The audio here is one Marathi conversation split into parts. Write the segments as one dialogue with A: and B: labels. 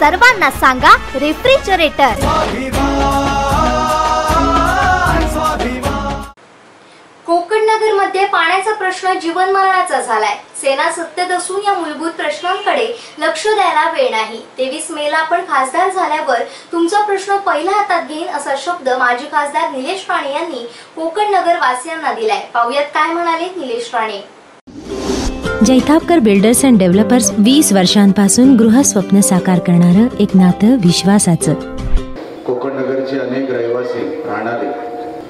A: सर्वांना सांगा रेफ्रिजरेटर. कोकण नगरमध्ये पाण्याचा प्रश्न जीवनमरणाचा झालाय. सेना सत्तेत असून या मूलभूत प्रश्नांकडे लक्ष द्यायला वेळ नाही. तेवीस मेला आपण खासदार झाल्यावर तुमचा प्रश्न पहिल्या हातात घेईन असा शब्द माजी खासदार निलेश राणे यांनी कोकण नगर वासियांना दिलाय. पाहुयात काय म्हणाले Nilesh Rane.
B: Jaitapkar builders and developers वीस वर्षांपासून गृहस्वप्न साकार करणारं एक नातं विश्वासाचं.
C: कोकण नगरचे अनेक रहिवासी राहणारे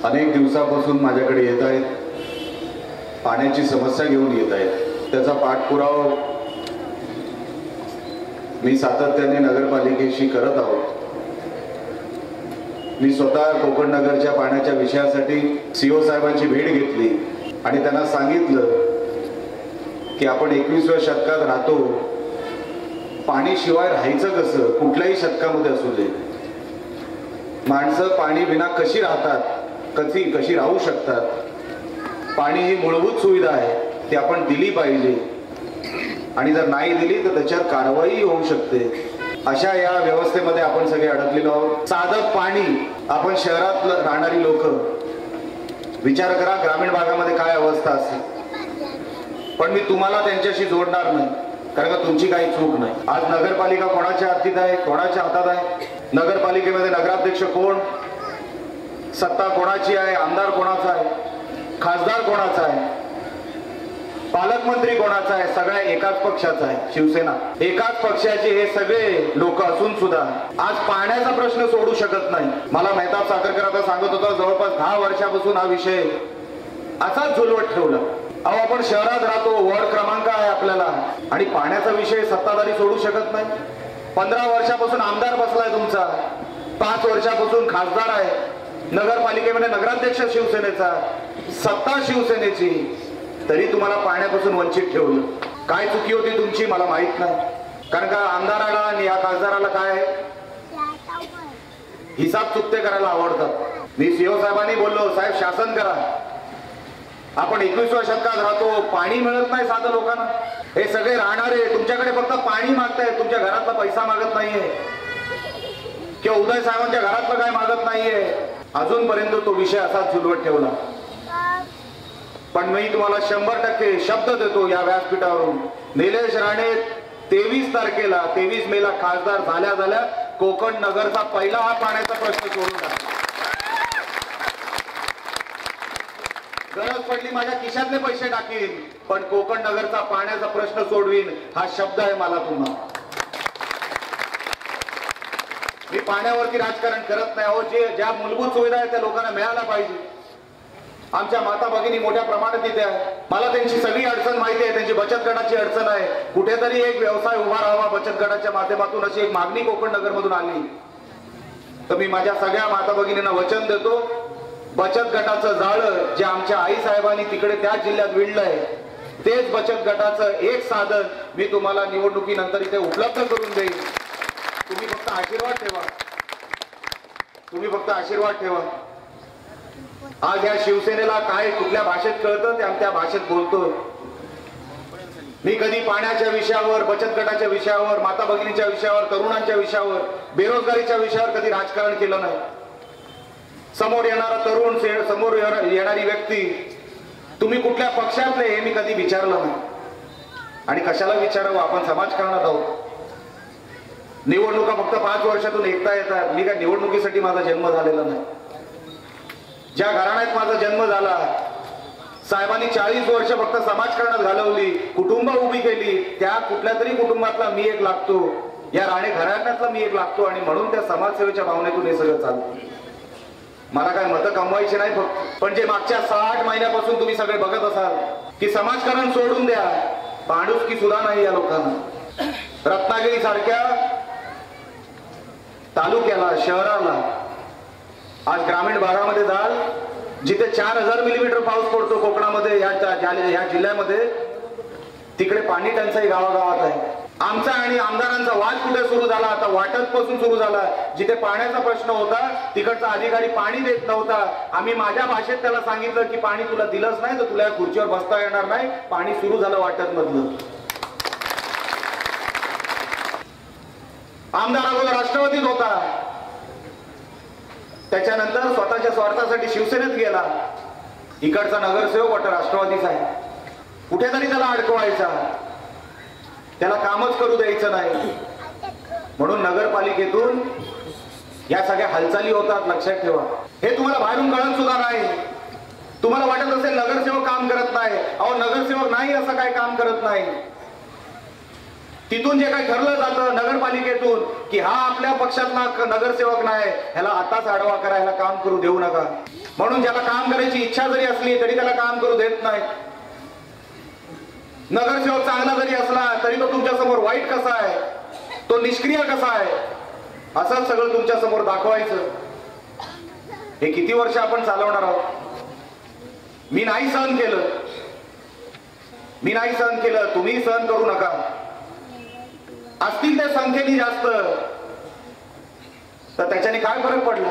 C: अनेक दिवसापासून माझ्याकडे येत आहेत. पाण्याची समस्या घेऊन येत आहेत. त्याचा पाठपुरावा मी सातत्याने नगरपालिकेशी करत आहोत. मी स्वतः कोकण नगरच्या पाण्याच्या विषयासाठी सीओ साहेबांची भेट घेतली आणि त्यांना सांगितलं की आपण एकवीसव्या शतकात राहतो पाणी शिवाय राहायचं कसं? कुठल्याही शतकामध्ये असू दे. माणसं पाणी विना कशी राहतात? कशी कशी राहू शकतात? पाणी ही मूलभूत सुविधा आहे ती आपण दिली पाहिजे. आणि जर नाही दिली तर त्याच्यावर कारवाई होऊ शकते. अशा या व्यवस्थेमध्ये आपण सगळे अडकलेलो आहोत. साधं पाणी आपण शहरात राहणारी लोक विचार करा ग्रामीण भागामध्ये काय अवस्था असेल? पण मी तुम्हाला त्यांच्याशी जोडणार नाही कारण का तुमची काही चूक नाही. आज नगरपालिका कोणाच्या हातीत आहे कोणाच्या हातात आहे? नगरपालिकेमध्ये नगराध्यक्ष कोण? सत्ता कोणाची आहे? आमदार कोणाचा आहे? खासदार कोणाचा आहे? पालकमंत्री कोणाचा आहे? सगळ्या एकाच पक्षाचा आहे शिवसेना. एकाच पक्षाचे हे सगळे लोक असून सुद्धा आज पाण्याचा प्रश्न सोडू शकत नाही. मला मेहताब साखरकर आता सांगत होता जवळपास दहा वर्षापासून हा विषय असाच झुलवत ठेवला. अहो आपण शहरात राहतो वॉर्ड क्रमांक आहे आपल्याला. आणि पाण्याचा विषय सत्ताधारी सोडू शकत नाही. पंधरा वर्षापासून आमदार बसलाय तुमचा. पाच वर्षापासून खासदार आहे. नगरपालिकेमध्ये म्हणजे नगराध्यक्ष शिवसेनेचा. सत्ता शिवसेनेची. तरी तुम्हाला पाण्यापासून वंचित ठेवलं. काय चुकी होती तुमची मला माहीत नाही. कारण का आमदाराला आणि या खासदाराला काय आहे? हिसाब चुकते करायला आवडतात. मी सीओ साहेबांनी बोललो साहेब शासन करा. आपण एकवीसव्या शतकात राहतो पाणी मिळत नाही साधं लोकांना. हे सगळे राहणारे तुमच्याकडे फक्त पाणी मागतायत तुमच्या घरातला पैसा मागत नाहीये. किंवा उदय साहेबांच्या घरातलं काय मागत नाहीये. अजूनपर्यंत तो विषय असाच झुलवत ठेवला. पण मी तुम्हाला शंभर टक्के शब्द देतो या व्यासपीठावरून. निलेश राणे तेवीस तारखेला तेवीस मेला खासदार झाल्या झाल्या कोकण नगरचा पहिला हा पाण्याचा प्रश्न सोडून टाकला. गरज पडली माझ्या खिशातले पैसे टाकीन पण कोकण नगरचा पाण्याचा प्रश्न सोडवीन हा शब्द आहे मला तुम्हाला. मी पाण्यावरती राजकारण करत नाही अहो जे ज्या मूलभूत सुविधा आहेत त्या लोकांना मिळायला पाहिजे. आमच्या माता भगिनी मोठ्या प्रमाणात तिथे आहे. मला त्यांची सगळी अडचण माहिती आहे त्यांची बचत गटाची अडचण आहे. कुठेतरी एक व्यवसाय उभा राहावा बचत गटाच्या माध्यमातून अशी एक मागणी कोकण नगर मधून आली. तर मी माझ्या सगळ्या माता भगिनींना वचन देतो बचत गटाचं जाळं जे आमच्या आई साहेबांनी तिकडे त्या जिल्ह्यात विणलंय तेच बचत गटाचं एक साधन मी तुम्हाला निवडणुकीनंतर इथे उपलब्ध करून देईन. तुम्ही फक्त आशीर्वाद ठेवा. तुम्ही फक्त आशीर्वाद ठेवा. आज या शिवसेनेला काय कुठल्या भाषेत कळतं? ते आमच्या भाषेत बोलतो मी कधी पाण्याच्या विषयावर बचत गटाच्या विषयावर माता भगिनीच्या विषयावर तरुणांच्या विषयावर बेरोजगारीच्या विषयावर कधी राजकारण केलं नाही. समोर येणारा तरुण समोर येणार- येणारी व्यक्ती तुम्ही कुठल्या पक्षातले हे मी कधी विचारलं नाही. आणि कशाला विचारावं? आपण समाजकारणात आहोत. निवडणुका फक्त पाच वर्षातून एकता येतात. मी काय निवडणुकीसाठी माझा जन्म झालेला नाही. ज्या घराण्यात माझा जन्म झाला साहेबांनी चाळीस वर्ष फक्त समाजकारणात घालवली कुटुंब उभी केली. त्या कुठल्या तरी कुटुंबातला मी एक लागतो. या राणे घराण्यातला मी एक लागतो. आणि म्हणून त्या समाजसेवेच्या भावनेतून हे सगळं चालतं मला काय मतं कमवायची नाही फक्त. पण जे मागच्या साठ महिन्यापासून तुम्ही सगळे बघत असाल की समाजकारण सोडून द्या पांडुसकी सुद्धा नाही या लोकांना. रत्नागिरी सारख्या तालुक्याला शहराला आज ग्रामीण भागामध्ये जाल जिथे चार हजार मिलीमीटर पाऊस पडतो कोकणामध्ये या जिल्ह्यामध्ये तिकडे पाणी टंचाई गावागावात आहे. आमचा आणि आमदारांचा वाद कुठे सुरू झाला? आता वाटत पासून सुरू झाला. जिथे पाण्याचा प्रश्न होता तिकडचा अधिकारी पाणी देत नव्हता. आम्ही माझ्या भाषेत त्याला सांगितलं की पाणी तुला दिलंच नाही तर तुला या खुर्चीवर बसता येणार नाही. पाणी सुरू झालं वाटत मधलं आमदार अगोदर राष्ट्रवादीत होता. त्याच्यानंतर स्वतःच्या स्वार्थासाठी शिवसेनेत गेला. इकडचा नगरसेवक वाटत राष्ट्रवादीचा आहे कुठेतरी त्याला अडकवायचा. त्याला कामच करू द्यायचं नाही. म्हणून नगरपालिकेतून या सगळ्या हालचाली होतात लक्षात ठेवा. हे तुम्हाला बाहेरून कळत सुद्धा नाही. तुम्हाला वाटत असेल नगरसेवक काम करत नाही. अहो नगरसेवक नाही असं काय काम करत नाही. तिथून जे काही ठरलं जातं नगरपालिकेतून की हा आपल्या पक्षातला नगरसेवक नाही ह्याला आताच आडवा करा ह्याला काम करू देऊ नका. म्हणून ज्याला काम करायची इच्छा जरी असली तरी त्याला काम करू देत नाही नगरसेवक चांगला जरी असला तरी तो तुमच्यासमोर वाईट कसा आहे? तो निष्क्रिय कसा आहे? असं सगळं तुमच्यासमोर दाखवायचं. हे किती वर्ष आपण चालवणार आहोत? मी नाही सहन केलं. मी नाही सहन केलं. तुम्ही सहन करू नका. असतील त्या संख्येने जास्त. तर त्याच्याने काय फरक पडला?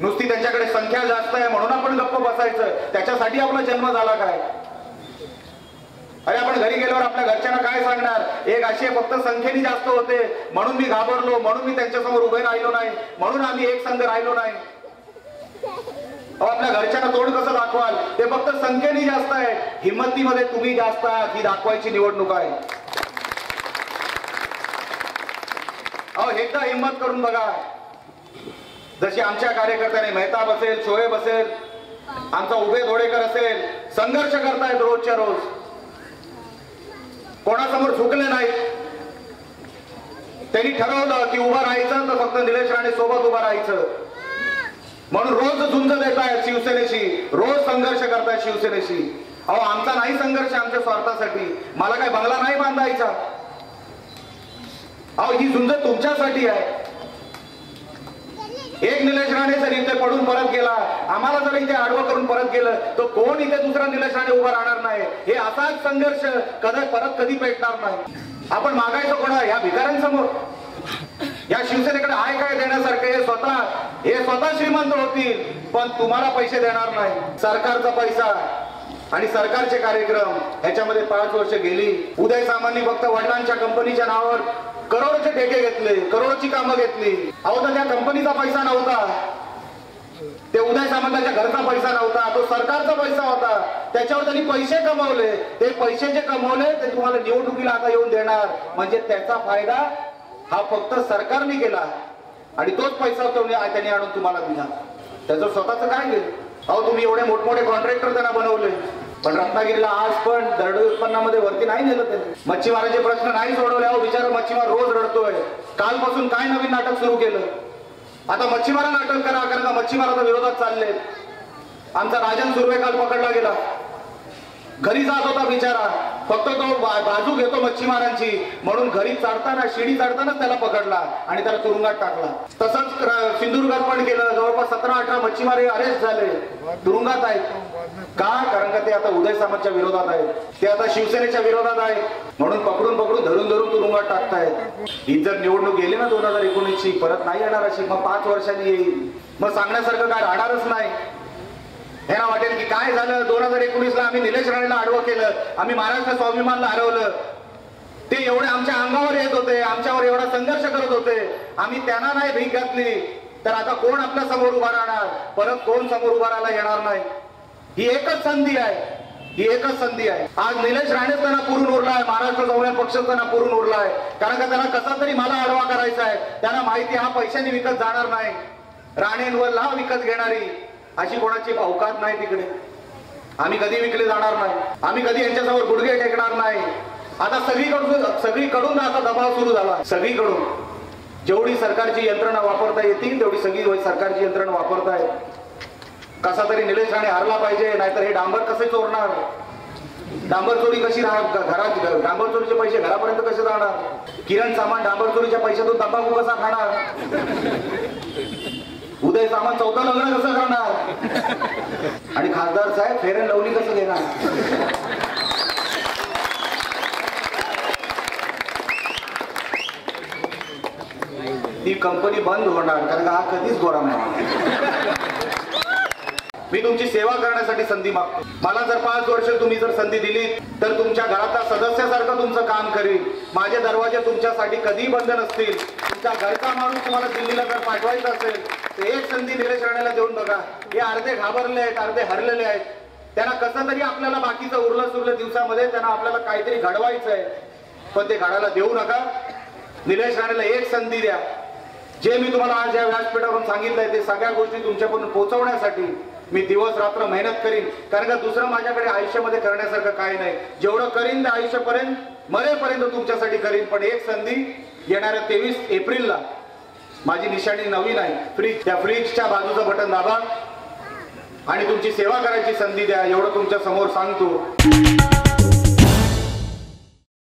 C: नुसती त्यांच्याकडे संख्या जास्त आहे म्हणून आपण गप्प बसायचं. त्याच्यासाठी आपला जन्म झाला काय? अरे आपण घरी गेल्यावर आपल्या घरच्यांना काय सांगणार? एक असे फक्त संख्येने जास्त होते. म्हणून मी घाबरलो म्हणून मी त्यांच्यासमोर उभे राहिलो नाही. म्हणून आम्ही एक संघ राहिलो नाही. अहो, आपल्या घरच्यांना तोंड कसं दाखवाल? ते फक्त संख्येने जास्त आहे. हिंमतीमध्ये तुम्ही जास्त आहात ही दाखवायची निवडणूक आहे. अहो एकदा हिंमत करून बघा. जशी आमच्या कार्यकर्त्याने मेहताब असेल शोएब असेल आमचा उभे धोडेकर असेल संघर्ष करतायत रोजच्या रोज. कोणासमोर झुकले नाही त्यांनी ठरवलं की उभं राहायचं तर फक्त निलेश राणे सोबत उभं राहायचं. म्हणून रोज झुंज देत आहेत शिवसेनेशी. रोज संघर्ष करतायत शिवसेनेशी. अहो आमचा नाही संघर्ष आमच्या स्वार्थासाठी. मला काय बंगला नाही बांधायचा? अहो ही झुंज तुमच्यासाठी आहे. एक निलेश राणे जर इथे पडून परत गेला आम्हाला जर इथे आडवं करून परत गेलं तर कोण इथे दुसरा निलेश राणे उभा राहणार नाही? हे असाच संघर्ष कधी परत कधी पेटणार नाही. आपण मागायचं कोणा? या भिकाऱ्यांसमोर. या शिवसेनेकडे आय काय देण्यासारखे? हे स्वतः हे स्वतः श्रीमंत होतील पण तुम्हाला पैसे देणार नाही. सरकारचा पैसा आणि सरकारचे कार्यक्रम ह्याच्यामध्ये पाच वर्ष गेली. उदय सामान्य फक्त वडिलांच्या कंपनीच्या नावावर करोडचे ठेके घेतले करोडची कामं घेतली. अहो तर त्या कंपनीचा पैसा नव्हता. ते उदय सामंताच्या घरचा पैसा नव्हता. तो सरकारचा पैसा होता. त्याच्यावर त्यांनी पैसे कमवले. ते पैसे जे कमवले ते तुम्हाला निवडणुकीला आता येऊन देणार. म्हणजे त्याचा फायदा हा फक्त सरकारने केला. आणि तोच पैसा तो त्यांनी आणून तुम्हाला दिला. त्याचं स्वतःच काय घेत अहो तुम्ही एवढे मोठमोठे कॉन्ट्रॅक्टर त्यांना बनवले. पण रत्नागिरीला आज पण दरड उत्पन्नामध्ये वरती नाही नेलं त्यांनी. मच्छीमारांचे प्रश्न नाही सोडवले अहो बिचारा मच्छीमार रोज रडतोय. कालपासून काय नवीन नाटक सुरू केलं? आता मच्छीमारांना अटक करा कारण का मच्छीमाराच्या विरोधात चालले. आमचा राजन सुर्वे काल पकडला गेला. घरी जात होता बिचारा. फक्त तो बाजू घेतो मच्छीमारांची. म्हणून घरी चढताना शिडी चढतानाच त्याला पकडला आणि त्याला तुरुंगात टाकला. तसंच सिंधुदुर्गात पण गेलं. जवळपास सतरा अठरा मच्छीमार अरेस्ट झाले. तुरुंगात आहेत. का? कारण का ते आता उदय सामंतच्या विरोधात आहेत. ते आता शिवसेनेच्या विरोधात आहेत. म्हणून पकडून पकडून धरून धरून तुरुंगात टाकतायत. ही जर निवडणूक गेली ना दोन हजार एकोणीसची परत नाही येणार अशी मग पाच वर्षांनी येईल. मग सांगण्यासारखं काय राहणारच नाही. ह्यांना वाटेल की काय झालं? दोन हजार एकोणीस ला आम्ही निलेश राणेला आडवं केलं. आम्ही महाराष्ट्र स्वाभिमानला हरवलं. ते एवढे आमच्या अंगावर येत होते. आमच्यावर एवढा संघर्ष करत होते. आम्ही त्यांना नाही भीक घातली. तर आता कोण आपल्यासमोर उभा राहणार? परत कोण समोर उभा राहायला येणार नाही? ही एकच संधी आहे. ही एकच संधी आहे. आज निलेश राणेच त्यांना पुरून उरलाय. महाराष्ट्र स्वाभिमान पक्ष त्यांना पुरून उरलाय. कारण का त्यांना कसा तरी मला आडवा करायचा आहे? त्यांना माहिती हा पैशाने विकत जाणार नाही. राणेंवर लाव विकत घेणारी. अशी कोणाची अवकात नाही तिकडे. आम्ही कधी विकले जाणार नाही. आम्ही कधी यांच्यासमोर गुडघे टेकणार नाही. आता सगळीकडून सगळीकडून आता दबाव सुरू झाला. सगळीकडून. जेवढी सरकारची यंत्रणा वापरता येतील तेवढी सगळी सरकारची यंत्रणा वापरताय. कसा तरी निलेश राणे हारला पाहिजे नाहीतर हे डांबर कसे चोरणार? डांबर चोरी कशी राहणार घरात डांबर चोरीचे पैसे घरापर्यंत कसे जाणार? किरण सामान डांबर चोरीच्या पैशातून तंबाखू कसा खाणार? उदय सामान चौथा लग्न कसं करणार? आणि खासदार साहेब फेर अँड लवली कसं घेणार ती कंपनी बंद होणार कारण हा कधीच गोरा नाही. मी तुमची सेवा करण्यासाठी संधी मागतो. मला जर पाच वर्ष तुम्ही जर संधी दिली तर तुमच्या घरातल्या सदस्यासारखं तुमचं काम करीन. माझे दरवाजे तुमच्यासाठी कधीही बंद नसतील. तुमच्या घरचा माणूस तुम्हाला दिल्लीला जर पाठवायचा असेल तर एक संधी निलेश राणेला देऊन बघा. हे अर्धे घाबरले आहेत अर्धे हरलेले आहेत. त्यांना कसं तरी आपल्याला बाकीचं उरलं सुरलं दिवसामध्ये त्यांना आपल्याला काहीतरी घडवायचं आहे. पण ते घडायला देऊ नका. निलेश राणेला एक संधी द्या. जे मी तुम्हाला आज या व्यासपीठावरून सांगितलंय ते सगळ्या गोष्टी तुमच्यापर्यंत पोहोचवण्यासाठी मी दिवस रात्र मेहनत करीन. कारण का दुसरं माझ्याकडे आयुष्यामध्ये करण्यासारखं काही नाही. जेवढं करीन ते आयुष्यापर्यंत मरेपर्यंत तुमच्यासाठी करीन. पण एक संधी येणाऱ्या तेवीस एप्रिलला माझी निशाणी नवीन आहे फ्रीज त्या फ्रीजच्या बाजूचं बटन दाबा आणि तुमची सेवा करायची संधी द्या. एवढं तुमच्यासमोर सांगतो.